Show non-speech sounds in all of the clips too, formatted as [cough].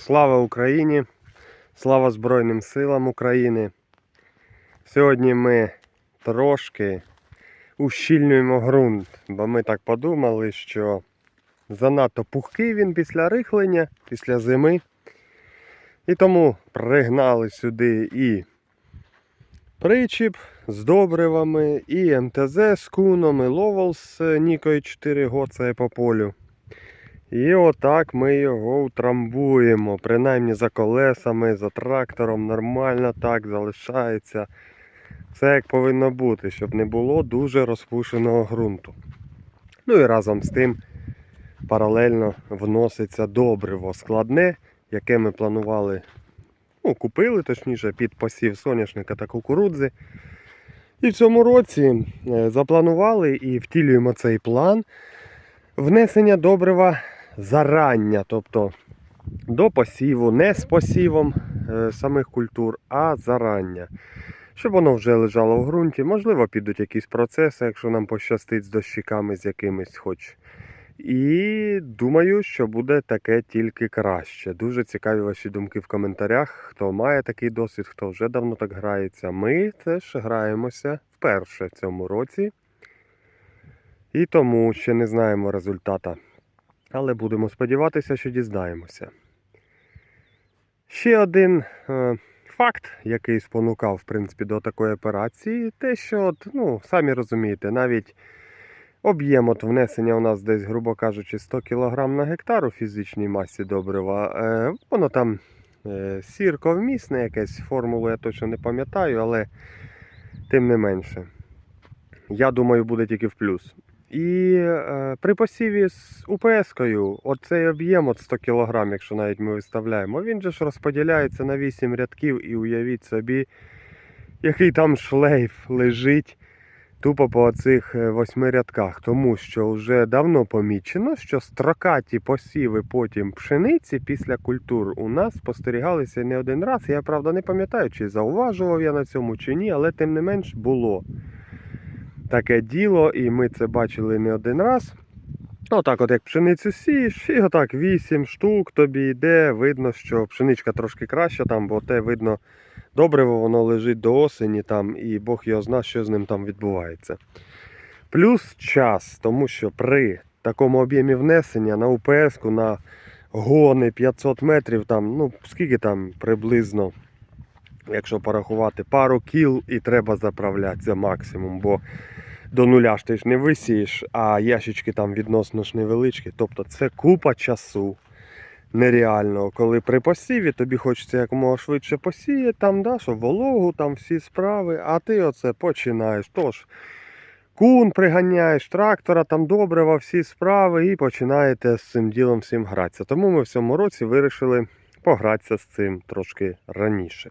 Слава Україні! Слава Збройним силам України! Сьогодні ми трошки ущільнюємо ґрунт, бо ми так подумали, що занадто пухкий він після рихлення, після зими. І тому пригнали сюди і причіп з добривами, і МТЗ з куном, і Ловел з Нікою 4 гоцає по полю. І отак ми його утрамбуємо. Принаймні за колесами, за трактором нормально так залишається. Все як повинно бути, щоб не було дуже розпушеного ґрунту. Ну і разом з тим паралельно вноситься добриво складне, яке ми планували, ну, купили точніше, під посів соняшника та кукурудзи. І в цьому році е, запланували і втілюємо цей план внесення добрива зарання, тобто до посіву, не з посівом е, самих культур, а зарання. Щоб воно вже лежало в ґрунті, можливо, підуть якісь процеси, якщо нам пощастить з дощиками з якимись хоч. І думаю, що буде таке тільки краще. Дуже цікаві ваші думки в коментарях. Хто має такий досвід, хто вже давно так грається. Ми теж граємося вперше в цьому році. І тому ще не знаємо результата. Але будемо сподіватися, що дізнаємося. Ще один е, факт, який спонукав в принципі, до такої операції, те, що, от, ну, самі розумієте, навіть об'єм от внесення у нас десь, грубо кажучи, 100 кг на гектар у фізичній масі добрива, е, воно там е, сірковмісне якесь, формулу я точно не пам'ятаю, але тим не менше. Я думаю, буде тільки в плюс. І е, при посіві з УПС-кою, оцей об'єм от 100 кг, якщо навіть ми виставляємо, він же ж розподіляється на 8 рядків і уявіть собі, який там шлейф лежить тупо по оцих е, восьми рядках. Тому що вже давно помічено, що строкаті посіви потім пшениці після культур у нас спостерігалися не один раз. Я правда не пам'ятаю, чи зауважував я на цьому, чи ні, але тим не менш було таке діло, і ми це бачили не один раз. Отак, от як пшеницю сієш, і отак 8 штук тобі йде. Видно, що пшеничка трошки краща там, бо те видно добриво, воно лежить до осені там, і Бог його зна, що з ним там відбувається. Плюс час, тому що при такому об'ємі внесення на УПС-ку, на гони 500 метрів, там, ну скільки там приблизно, якщо порахувати, пару кіл і треба заправлятися максимум. бо до нуля ж ти ж не висієш, а ящички там відносно ж невеличкі. Тобто це купа часу нереального. Коли при посіві тобі хочеться якомога швидше посіяти, там, да, щоб вологу, там всі справи, а ти оце починаєш. Тож, кун приганяєш, трактора, там добрива, всі справи, і починаєте з цим ділом всім гратися. Тому ми в цьому році вирішили погратися з цим трошки раніше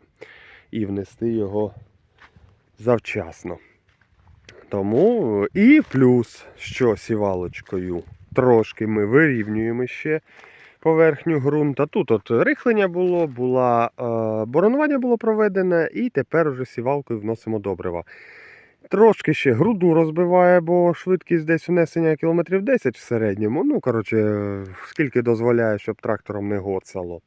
і внести його завчасно. Тому і плюс, що сівалочкою трошки ми вирівнюємо ще поверхню ґрунта. Тут от рихлення було, була, е, боронування було проведене, і тепер уже сівалкою вносимо добрива. Трошки ще груду розбиває, бо швидкість десь внесення кілометрів 10 в середньому. Ну, коротше, скільки дозволяє, щоб трактором не гоцало.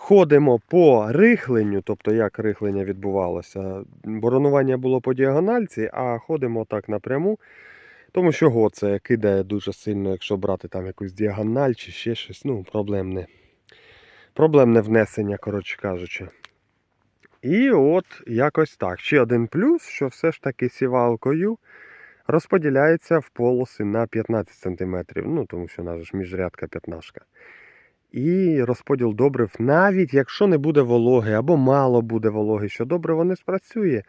Ходимо по рихленню, тобто як рихлення відбувалося. Боронування було по діагональці, а ходимо так напряму. Тому що гоце кидає дуже сильно, якщо брати там якусь діагональ чи ще щось. Ну, проблемне. Проблемне внесення, коротше кажучи. І от якось так. Ще один плюс, що все ж таки сівалкою розподіляється в полоси на 15 см. Ну, тому що нас ж міжрядка п'ятнашка. І розподіл добрив, навіть якщо не буде вологи або мало буде вологи, що добриво не спрацює.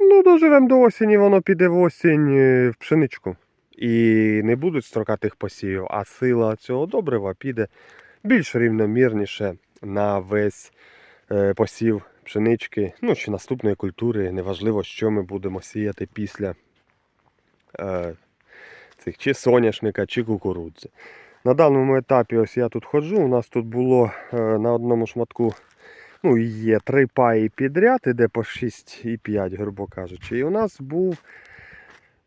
Ну, доживемо до осені, воно піде в осінь е, в пшеничку. І не будуть строкатих посівів, а сила цього добрива піде більш рівномірніше на весь е, посів пшенички, ну чи наступної культури. Неважливо, що ми будемо сіяти після е, цих чи соняшника, чи кукурудзи. На даному етапі ось я тут ходжу. У нас тут було е, на одному шматку ну, є три паї підряд, іде по 6,5, грубо кажучи. І у нас був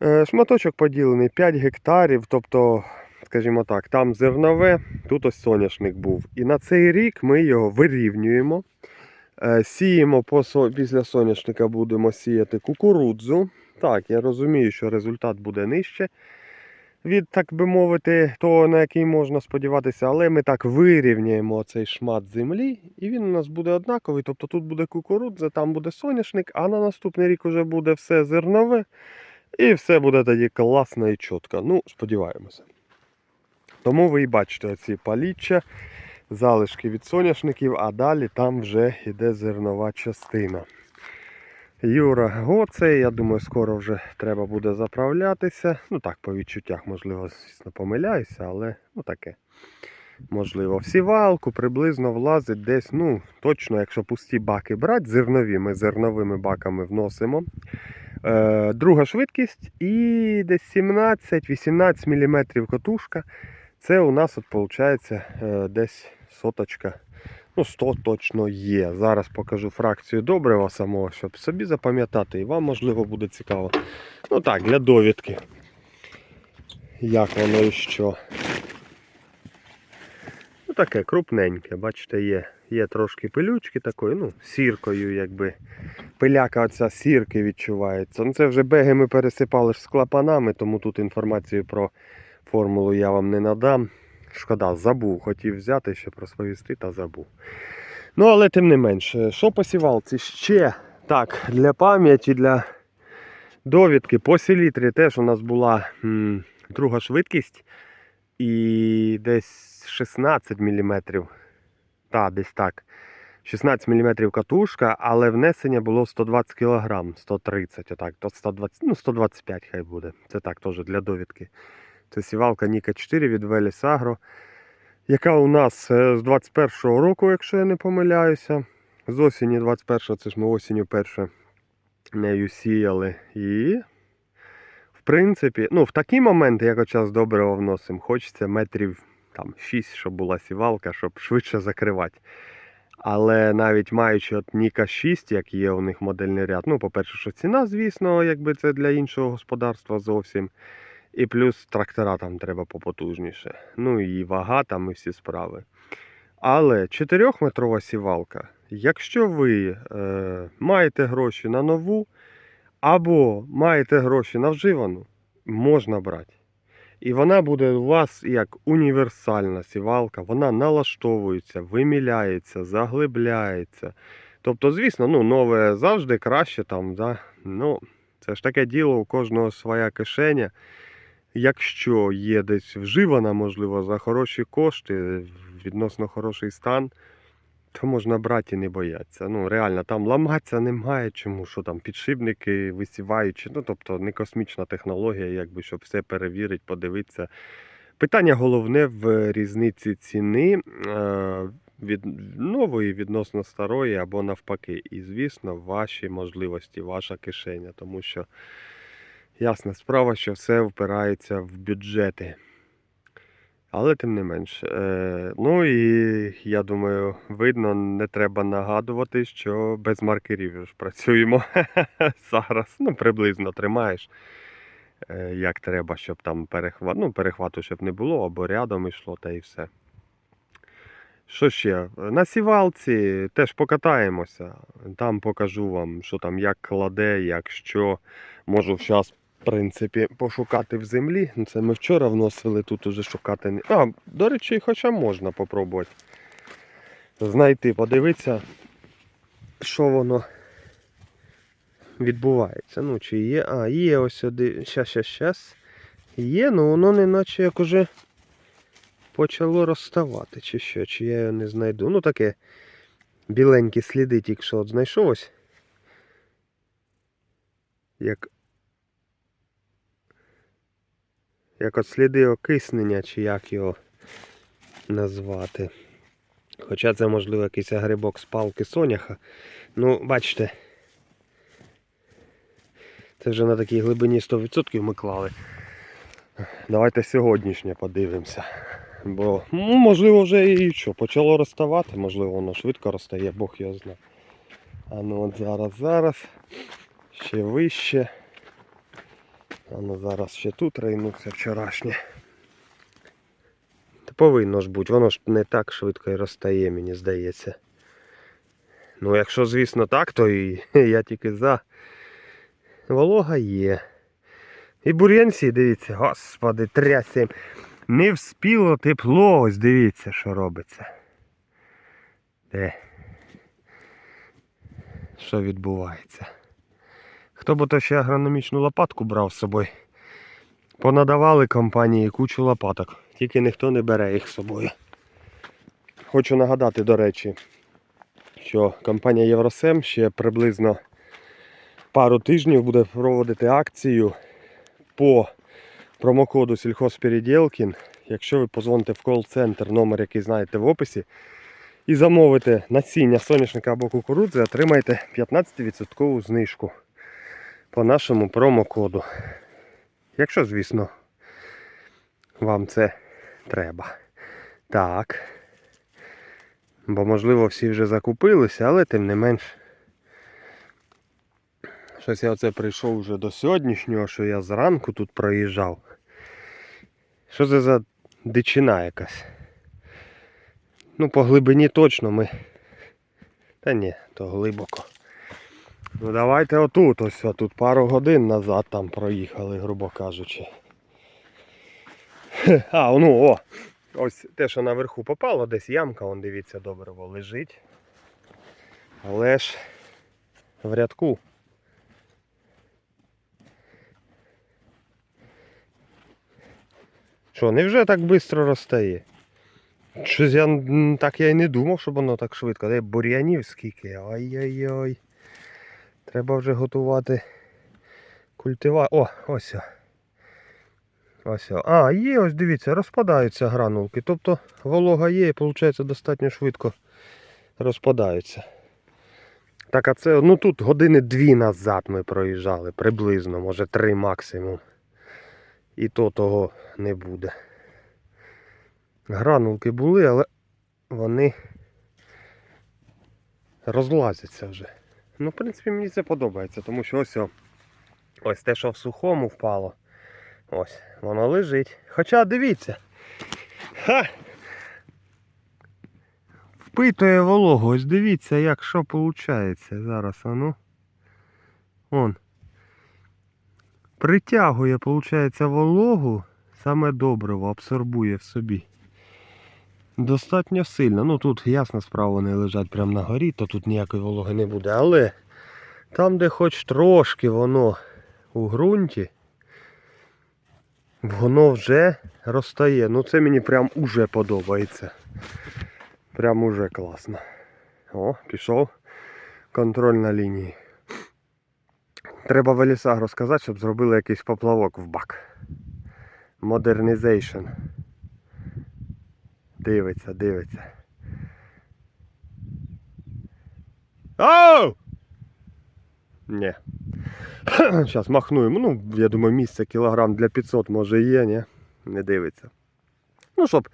е, шматочок поділений 5 гектарів, тобто скажімо так, там зернове, тут ось соняшник був. І на цей рік ми його вирівнюємо. Е, Сіємо після соняшника будемо сіяти кукурудзу. Так, я розумію, що результат буде нижче від, так би мовити, того, на який можна сподіватися, але ми так вирівняємо цей шмат землі, і він у нас буде однаковий. Тобто тут буде кукурудза, там буде соняшник, а на наступний рік вже буде все зернове, і все буде тоді класно і чітко. Ну, сподіваємося. Тому ви і бачите оці паліччя, залишки від соняшників, а далі там вже йде зернова частина. Юра Гоцей, я думаю, скоро вже треба буде заправлятися. Ну так, по відчуттях, можливо, звісно, помиляюся, але ну таке. Можливо, в сівалку приблизно влазить десь, ну, точно, якщо пусті баки брати, зернові, ми зерновими баками вносимо. Е, друга швидкість і десь 17-18 мм катушка. Це у нас, от, виходить, е, десь соточка. Ну, 100 точно є. Зараз покажу фракцію добрива самого, щоб собі запам'ятати, і вам можливо буде цікаво. Ну так, для довідки. Як воно і що. Ну таке крупненьке, бачите, є, є трошки пилючки такої, ну, сіркою, якби. Пиляка оця сірки відчувається. Ну це вже беги ми пересипали з клапанами, тому тут інформацію про формулу я вам не надам. Шкода, забув, хотів взяти ще розповісти, та забув. Ну, але тим не менше, що по сівалці ще так, для пам'яті, для довідки по селітрі теж у нас була м, друга швидкість і десь 16 мм. Так, десь так. 16 мм катушка, але внесення було 120 кг, 130, отак, то 120, ну 125 хай буде. Це так теж для довідки. Це сівалка Ніка 4 від Agro, яка у нас е, з 21-го року, якщо я не помиляюся. З осені 21-го, це ж ми осінню перше нею сіяли. І, в принципі, ну, в такі моменти, як час добрива вносимо, хочеться метрів там, 6, щоб була сівалка, щоб швидше закривати. Але навіть маючи от Ніка 6, як є у них модельний ряд, ну, по-перше, що ціна, звісно, якби це для іншого господарства зовсім. І плюс трактора там треба попотужніше. Ну і вага там і всі справи. Але 4-метрова сівалка, якщо ви е, маєте гроші на нову, або маєте гроші на вживану, можна брати. І вона буде у вас як універсальна сівалка, вона налаштовується, виміляється, заглибляється. Тобто, звісно, ну, нове завжди краще там, да? ну, це ж таке діло, у кожного своя кишеня. Якщо є десь вживана, можливо, за хороші кошти, відносно хороший стан, то можна брати і не боятися. Ну, реально, там ламатися немає чому, що там підшипники висіваючи. Ну, тобто не космічна технологія, якби, щоб все перевірити, подивитися. Питання головне в різниці ціни е, від нової відносно старої або навпаки. І, звісно, ваші можливості, ваша кишеня, тому що. Ясна справа, що все впирається в бюджети. Але тим не менш. Е, ну і я думаю, видно, не треба нагадувати, що без маркерів ж працюємо [laughs] зараз. Ну, приблизно тримаєш, е, як треба, щоб там перехват, ну, перехвату щоб не було, або рядом йшло, та і все. Що ще? На сівалці теж покатаємося. Там покажу вам, що там як кладе, як що. Можу зараз, принципі, пошукати в землі. Це ми вчора вносили, тут уже шукати. А, до речі, хоча можна попробувати. Знайти, подивитися, що воно відбувається. Ну, чи є. А, є ось сюди. Щас, щас, щас. Є, ну воно не наче як уже почало розставати, чи що, чи я його не знайду. Ну таке біленькі сліди тільки що от знайшов ось. Як як от сліди окиснення, чи як його назвати. Хоча це, можливо, якийсь грибок з палки соняха. Ну, бачите, це вже на такій глибині 100% ми клали. Давайте сьогоднішнє подивимося. Бо, ну, можливо, вже і що, почало розставати, можливо, воно швидко розтає, Бог його знає. А ну от зараз, зараз. Ще вище. А ну зараз ще тут рейнувся вчорашнє. повинно ж бути, воно ж не так швидко і розтає, мені здається. Ну, якщо, звісно, так, то і [laughs] я тільки за. Волога є. І бур'янці, дивіться, господи, трясся. Не вспіло тепло, ось дивіться, що робиться. Де? Що відбувається? Хто б то ще агрономічну лопатку брав з собою? Понадавали компанії кучу лопаток, тільки ніхто не бере їх з собою. Хочу нагадати, до речі, що компанія Євросем ще приблизно пару тижнів буде проводити акцію по промокоду сільхозпереділкін. Якщо ви позвоните в кол-центр, номер, який знаєте в описі, і замовите насіння соняшника або кукурудзи, отримаєте 15% знижку по нашому промокоду. Якщо, звісно, вам це треба. Так. Бо, можливо, всі вже закупилися, але тим не менш. Щось я оце прийшов вже до сьогоднішнього, що я зранку тут проїжджав. Що це за дичина якась? Ну, по глибині точно ми. Та ні, то глибоко. Ну давайте отут, ось тут пару годин назад там проїхали, грубо кажучи. А, ну о! Ось те, що наверху попало, десь ямка, вон дивіться, добре лежить. Але ж в рядку. Що, невже так швидко розтає? Щось я так я й не думав, щоб воно так швидко. Де бур'янів скільки. Ой-ой-ой. Треба вже готувати культива. О, ось. Ось. А, є, ось дивіться, розпадаються гранулки. Тобто волога є і виходить достатньо швидко розпадаються. Так, а це, ну тут години дві назад ми проїжджали, приблизно, може три максимум. І то того не буде. Гранулки були, але вони розлазяться вже. Ну, в принципі, мені це подобається, тому що ось ось те, що в сухому впало. Ось, воно лежить. Хоча дивіться. Ха! Впитує вологу, ось дивіться, як що виходить зараз, а ну. Он. Притягує, виходить, вологу, саме добриво, абсорбує в собі. Достатньо сильно. Ну тут ясна справа вони лежать прямо на горі, то тут ніякої вологи не буде. Але там, де хоч трошки воно у ґрунті, воно вже розтає. Ну це мені прям уже подобається. Прям уже класно. О, пішов контроль на лінії. Треба в лісах розказати, щоб зробили якийсь поплавок в бак. Модернізейшн. Дивиться, дивиться. Оу! Ні. [clears throat] Зараз махну йому. Ну, я думаю, місце кілограм для 500 може є, ні? Не дивиться. Ну, щоб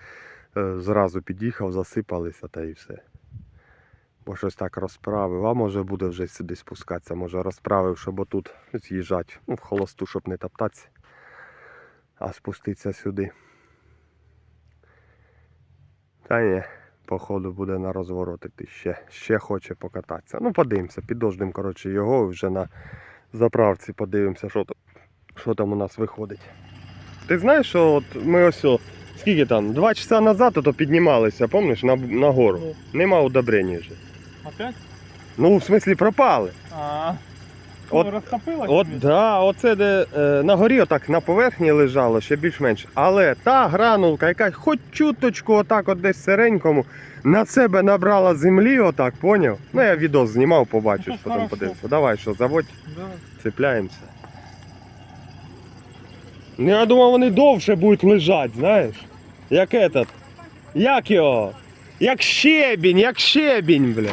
е, зразу під'їхав, засипалися та і все. Бо щось так розправив, а може буде вже сюди спускатися, може розправив, щоб отут з'їжджати. Ну, в холосту, щоб не топтатися, а спуститися сюди. Та ні, походу буде на розворотити ще. Ще хоче покататися. Ну, подивимося, підождемо, коротше, його і вже на заправці подивимося, що там, що там у нас виходить. Ти знаєш, що от ми ось, о, скільки там, два часа назад то піднімалися, пам'ятаєш, на, на гору. Ну. Нема удобрень вже. Опять? Ну, в смислі, пропали. А. От- От, розтопилось? От да, оце де е, на горі отак на поверхні лежало, ще більш-менш. Але та гранулка, яка хоч чуточку отак от десь сиренькому, на себе набрала землі, отак, поняв? Ну я відос знімав, побачиш, Ну, що хорошо. подивився. Давай, що, заводь, Да. цепляємося. Ну, я думав, вони довше будуть лежати, знаєш. Як этот. Як його? Як щебінь, як щебінь, бля.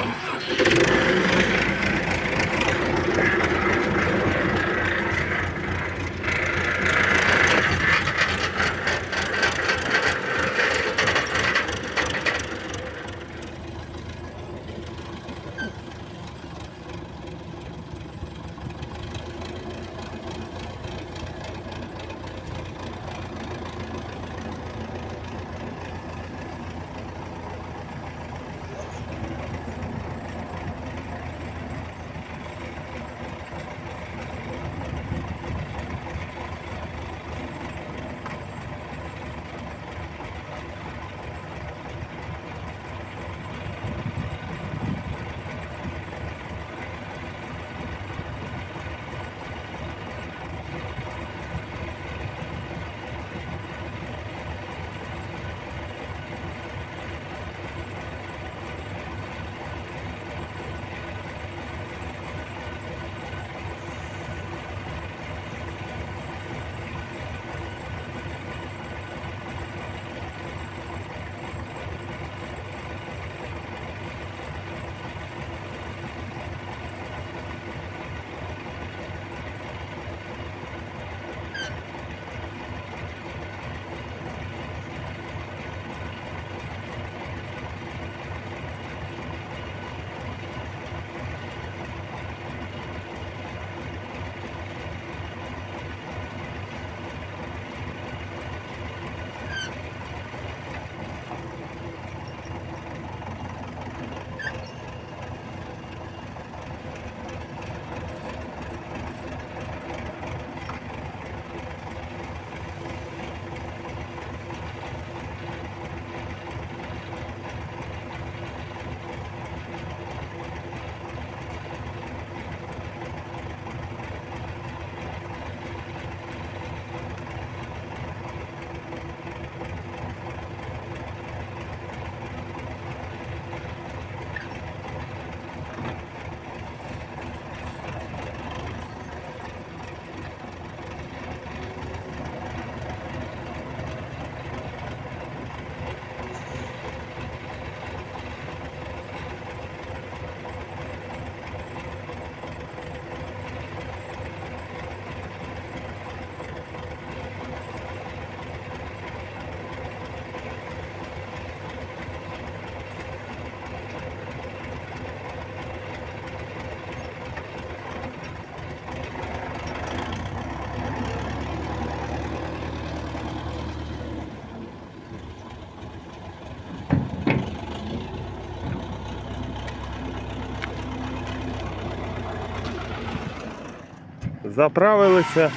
Заправилися.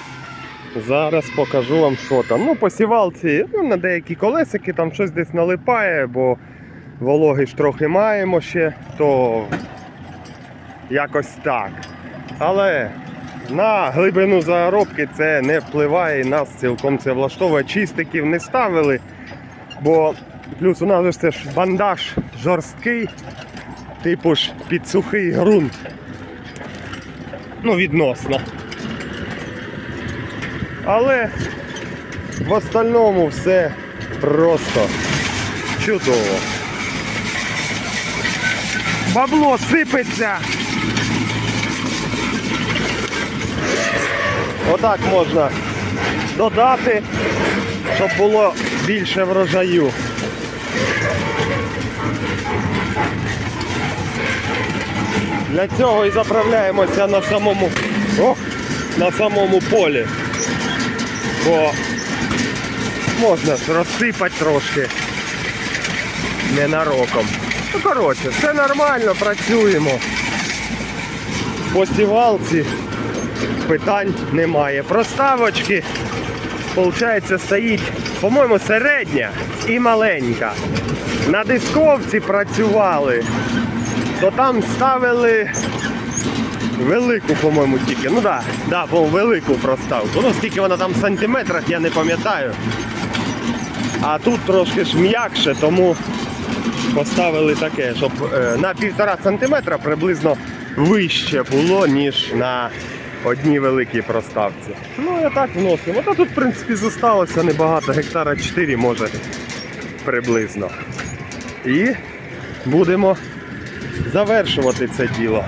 Зараз покажу вам, що там. Ну, посівалці, ну, на деякі колесики там щось десь налипає, бо вологи ж трохи маємо ще, то якось так. Але на глибину заробки це не впливає і нас цілком це влаштовує. Чистиків не ставили, бо плюс у нас це ж бандаж жорсткий, типу ж під сухий ґрунт. Ну, відносно. Але в остальному все просто чудово. Бабло сипеться. Отак можна додати, щоб було більше врожаю. Для цього і заправляємося на самому, ох, на самому полі. Бо можна ж розсипати трошки ненароком. Ну, коротше, все нормально, працюємо. По сівалці питань немає. Проставочки, виходить, стоїть, по-моєму, середня і маленька. На дисковці працювали, то там ставили велику, по-моєму, тільки. Ну так, да, да, велику проставку. Ну, скільки вона там в сантиметрах, я не пам'ятаю. А тут трошки ж м'якше, тому поставили таке, щоб е, на півтора сантиметра приблизно вище було, ніж на одній великій проставці. Ну і так вносимо. Та тут, в принципі, зосталося небагато, гектара 4 може приблизно. І будемо завершувати це діло.